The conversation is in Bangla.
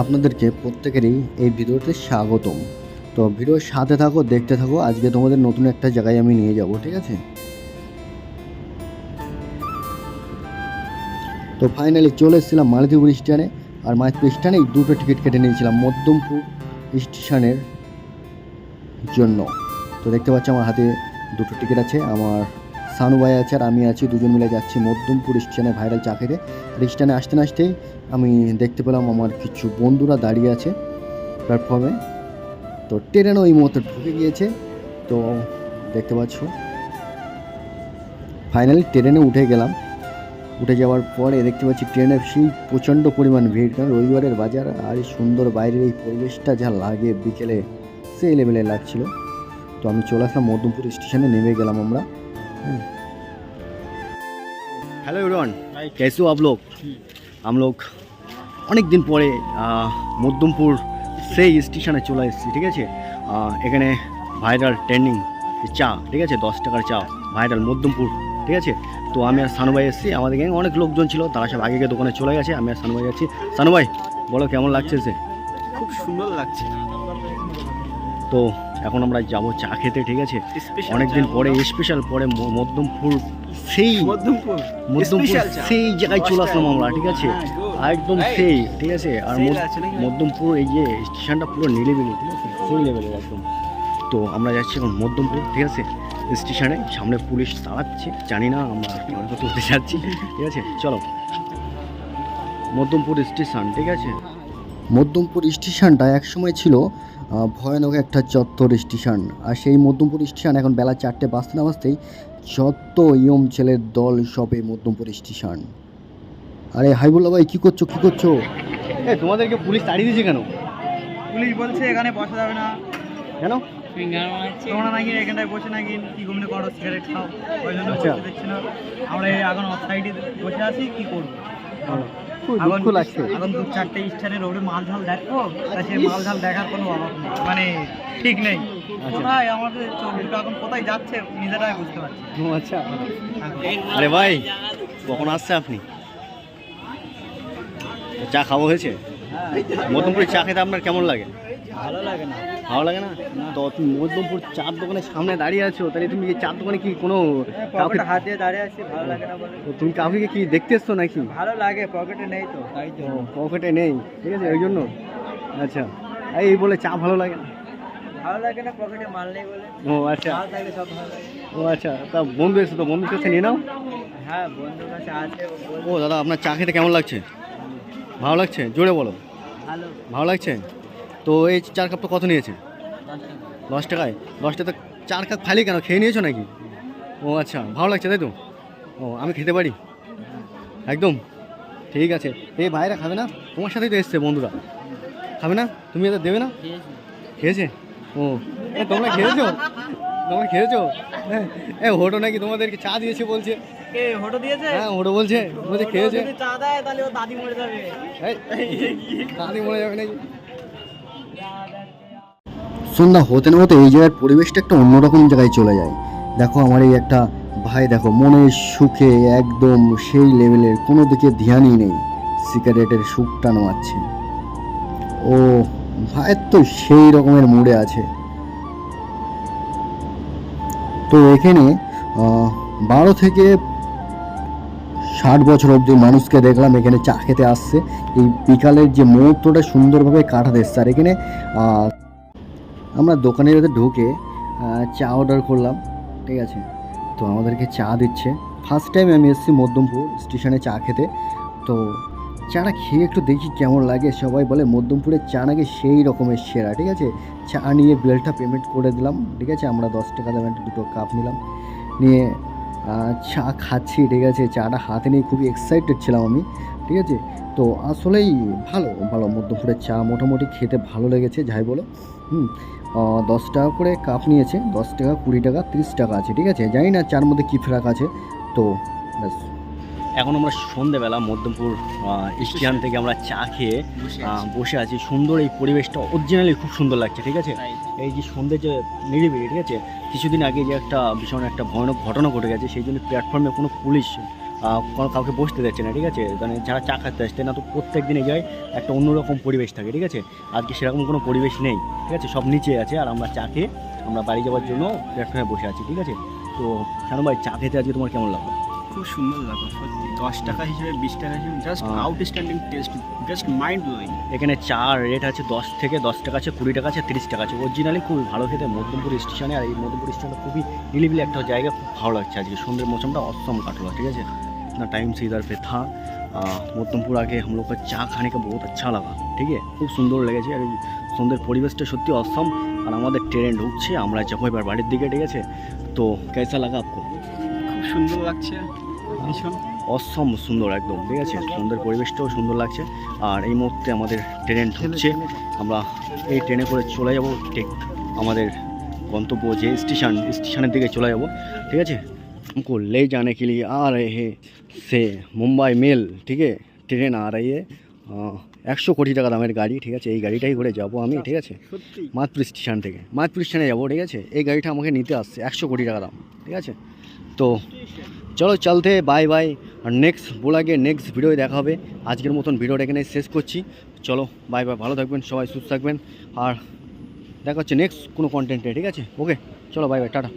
আপনাদেরকে প্রত্যেকেরই এই ভিডিওতে স্বাগতম। তো ভিডিওর সাথে থাকো, দেখতে থাকো, আজকে তোমাদের নতুন একটা জায়গায় আমি নিয়ে যাব, ঠিক আছে? তো ফাইনালি চলে এসেছিলাম মালতীপুর স্ট্যান্ডে আর মালতীপুর স্ট্যান্ডে দুটো টিকিট কেটে নিয়েছিলাম মধ্যমপুর স্টেশনের জন্য। তো দেখতে পাচ্ছি আমার হাতে দুটো টিকিট আছে, আমার সানু ভাই আছে আর আমি আছি, দুজন মিলে যাচ্ছি মধ্যমপুর স্টেশনে ভাইরাল চা খেতে আর স্ট্যান্ডে আসতে না আসতেই আমি দেখতে পেলাম আমার কিছু বন্ধুরা দাঁড়িয়ে আছে প্ল্যাটফর্মে তো ট্রেনও ওই মুহূর্তে ঢুকে গিয়েছে, তো দেখতে পাচ্ছ। ফাইনালি ট্রেনে উঠে গেলাম। উঠে যাওয়ার পরে দেখতে পাচ্ছি ট্রেনে সেই প্রচণ্ড পরিমাণ ভিড়, কারণ রবিবারের বাজার আর সুন্দর বাইরের এই পরিবেশটা যা লাগে বিকেলে সেই লেভেলে লাগছিল। তো আমি চলে আসলাম মধ্যমপুর স্টেশনে, নেমে গেলাম আমরা। হ্যালো ইউরন কেসু আপলোক আমলোক অনেক দিন পরে মধ্যমপুর সেই স্টেশনে চলে এসেছি ঠিক আছে? এখানে ভাইরাল ট্রেন্ডিং চা ঠিক আছে? দশ টাকার চা ভাইরাল মধ্যমপুর ঠিক আছে? তো আমি আর সানুভাই এসেছি আমাদের গ্যাং অনেক লোকজন ছিল তারা সব আগে দোকানে চলে গেছে আমি আর সানুভাই যাচ্ছি। সানুভাই বলো কেমন লাগছে সে খুব সুন্দর লাগছে। তো এখন আমরা যাব চা খেতে ঠিক আছে? অনেকদিন পরে স্পেশাল পরে মধ্যমপুর সেই মধ্যমপুর। সেই জায়গায় চলে আসলাম আমরা ঠিক আছে? হ্যাঁ, একদম সেই ঠিক আছে? আর? মধ্যমপুর এই যে স্টেশনটা পুরো নিলিবিলি ঠিক আছে? সেই লেভেলের একদম। তো আমরা যাচ্ছি এখন মধ্যমপুর ঠিক আছে? স্টেশনে সামনে পুলিশ দাঁড়াচ্ছে জানি না আমরা কত যাচ্ছি ঠিক আছে? চলো। মধ্যমপুর স্টেশন ঠিক আছে? মধ্যমপুর স্টেশনটা একসময় ছিল ভয়ানক একটা চত্বর স্টেশন। আর সেই মধ্যমপুর স্টেশন এখন বেলা চারটে বাজতে না বাজতেই যত ইয়ম ছেলের দল সবে মধ্যমপুর স্টেশন। আরে হাইবুল্লা ভাই কী করছ কী করছ? এ তোমাদেরকে পুলিশ তাড়িয়ে দিয়েছে কেন? পুলিশ বলছে এখানে বসা যাবে না। কেন? তোমরা নাকি এখানটায় বসে নাকি কি ঘুমনে করো সিগারেট খাও? ওই জন্য আচ্ছা। না। আমরা এখন অফ সাইডে বসে আছি কি করব? দুঃখ লাগছে। এখন দু চারটে স্টারের ওপরে মাল ঝাল দেখো তা সেই মাল ঝাল দেখার কোনো অভাব নেই। মানে ঠিক নেই। আচ্ছা। কোথায় আমাদের চোখ দুটো এখন কোথায় যাচ্ছে নিজেরাই বুঝতে পারছি আচ্ছা। আরে ভাই কখন আসছে আপনি? চা খাওয়া হয়েছে? মধ্যমপুরে চা খেতে আপনার কেমন লাগে? ভালো লাগে না। ভালো লাগে না? তো তুমি মধ্যমপুর চার দোকানের সামনে দাঁড়িয়ে আছো তাহলে তুমি কি চার দোকানে কি কোনো কাউকে পকেটে হাত দিয়ে দাঁড়িয়ে আছি ভালো লাগে না তুমি কাউকে কি দেখতে এসছো নাকি? ভালো লাগে পকেটে নেই তো তাই তো পকেটে নেই ঠিক আছে ওই জন্য? আচ্ছা এই বলে চা ভালো লাগে না? ভালো লাগে না পকেটে মাল নেই বলে। ও আচ্ছা। সব ভালো লাগে। ও আচ্ছা তা বন্ধু এসে তো বন্ধুর কাছে নিয়ে নাও। হ্যাঁ বন্ধুর কাছে আছে ও ও দাদা আপনার চা খেতে কেমন লাগছে? ভালো লাগছে? জোরে বলো। ভালো। ভালো লাগছে? তো এই চার কাপ তো কত নিয়েছে? দশ টাকায়? দশ টাকা চার কাপ খালি কেন? খেয়ে নিয়েছো নাকি? ও আচ্ছা ভালো লাগছে তাই তো? ও আমি খেতে পারি? একদম? ঠিক আছে। এই ভাইরা খাবে না? তোমার সাথেই তো এসছে বন্ধুরা। খাবে না? তুমি এদের দেবে না? খেয়েছে? ও এ তোমরা খেয়েছো? তোমরা খেয়েছো? হ্যাঁ এ হোটো নাকি তোমাদেরকে চা দিয়েছে বলছে। কে হোটো দিয়েছে? হ্যাঁ হোটো বলছে। খেয়েছে। যদি চা দেয় তাহলে ও দাদি মরে যাবে। দাদি মরে যাবে নাকি? সন্ধ্যা হতে না হতে এই জায়গার পরিবেশটা একটা অন্যরকম জায়গায় চলে যায়। দেখো আমার এই একটা ভাই, দেখো মনের সুখে একদম সেই লেভেলের কোনো দিকে ধ্যানই নেই সিগারেটের সুখ সুখটা নোয়াচ্ছে ও ভাইয়ের তো সেই রকমের মুডে আছে। তো এখানে বারো থেকে ষাট বছর অবধি মানুষকে দেখলাম এখানে চা খেতে আসছে। এই বিকালের যে মুহূর্তটা সুন্দরভাবে কাটাতে এসছে। আর এখানে আমরা দোকানের ভেতর ঢুকে চা অর্ডার করলাম, ঠিক আছে? তো আমাদেরকে চা দিচ্ছে। ফার্স্ট টাইম আমি এসেছি মধ্যমপুর স্টেশনে চা খেতে। তো চাটা খেয়ে একটু দেখি কেমন লাগে। সবাই বলে মধ্যমপুরের চা নাকি সেই রকমের সেরা, ঠিক আছে? চা নিয়ে বিলটা পেমেন্ট করে দিলাম, ঠিক আছে? আমরা দশ টাকা দামের দুটো কাপ নিলাম। নিয়ে চা খাচ্ছি, ঠিক আছে? চাটা হাতে নিয়ে খুবই এক্সাইটেড ছিলাম আমি, ঠিক আছে? তো আসলেই ভালো ভালো মধ্যপুরের চা মোটামুটি খেতে ভালো লেগেছে, যাই বলো। হুম দশ টাকা করে কাপ নিয়েছে দশ টাকা কুড়ি টাকা তিরিশ টাকা আছে ঠিক আছে? জানি না চার মধ্যে কী ফেরাক আছে তো ব্যাস। এখন আমরা সন্ধেবেলা মধ্যমপুর স্টেশন থেকে আমরা চা খেয়ে বসে আছি। সুন্দর এই পরিবেশটা অরিজিনালি খুব সুন্দর লাগছে ঠিক আছে? এই যে সন্ধ্যে যে নিরিবিলি ঠিক আছে? কিছুদিন আগে যে একটা ভীষণ একটা ভয়ানক ঘটনা ঘটে গেছে সেই জন্য প্ল্যাটফর্মে কোনো পুলিশ কোনো কাউকে বসতে দিচ্ছে না ঠিক আছে? মানে যারা চা খাতে আসছে না তো প্রত্যেক দিনে যায় একটা অন্যরকম পরিবেশ থাকে ঠিক আছে? আজকে সেরকম কোনো পরিবেশ নেই ঠিক আছে? সব নিচে আছে আর আমরা চা খেয়ে আমরা বাড়ি যাওয়ার জন্য প্ল্যাটফর্মে বসে আছি ঠিক আছে? তো শানু ভাই চা খেতে আজকে তোমার কেমন লাগল? খুব সুন্দর লাগল সত্যি। দশ টাকা হিসেবে বিশ টাকা হিসেবে just. Outstanding taste just mind blowing এখানে চা রেট আছে দশ থেকে দশ টাকা আছে কুড়ি টাকা আছে তিরিশ টাকা আছে। অরিজিনালি খুবই ভালো খেতে মধ্যমপুর স্টেশনে আর এই মধ্যমপুর স্টেশনটা খুবই নিলিবিলি একটা জায়গা খুব ভালো লাগছে আজকে। সন্ধ্যের মৌসুমটা অসম কাটলো ঠিক আছে? ना टाइम से इधर पे था आ, মধ্যমপুর আগে हम लोग का চা खाने का बहुत अच्छा लगा ঠিক আছে খুব সুন্দর লেগেছে আর এই সুন্দর পরিবেশটা সত্যি অসম আর আমাদের ট্রেন ঢুকছে আমরা যাবো এবার বাড়ির দিকে ঠিক আছে তো কেসা লাগা আপকো খুব সুন্দর লাগছে ভীষণ অসম সুন্দর একদম ঠিক আছে সুন্দর পরিবেশটাও সুন্দর লাগছে আর এই মুহূর্তে আমাদের ট্রেন ঢুকছে আমরা এই ট্রেনে করে চলে যাব ঠিক আমাদের গন্তব্য যে স্টেশন স্টেশনের দিকে চলে যাব ঠিক আছে हमको ले जाने के लिए आ रहे हैं से মুম্বাই মেল ঠিক আছে ট্রেন आ रही है একশো কোটি টাকা দামের গাড়ি ঠিক আছে এই গাড়িটাই করে যাব আমি ঠিক আছে সত্যি মাতপুর স্টেশন থেকে মাতপুর স্টেশনে যাবো ঠিক আছে এই গাড়িটা আমাকে নিতে আসছে একশো কোটি টাকা দাম ঠিক আছে তো চলো চলতে বাই বাই আর নেক্সট বলাগে নেক্সট ভিডিও দেখা হবে আজকের মতন ভিডিওটা এখানে শেষ করছি চলো বাই বাই ভালো থাকবেন সবাই সুস্থ থাকবেন আর দেখা হচ্ছে নেক্সট কোনো কন্টেন্টে ঠিক আছে ওকে চলো বাই বাই টাটা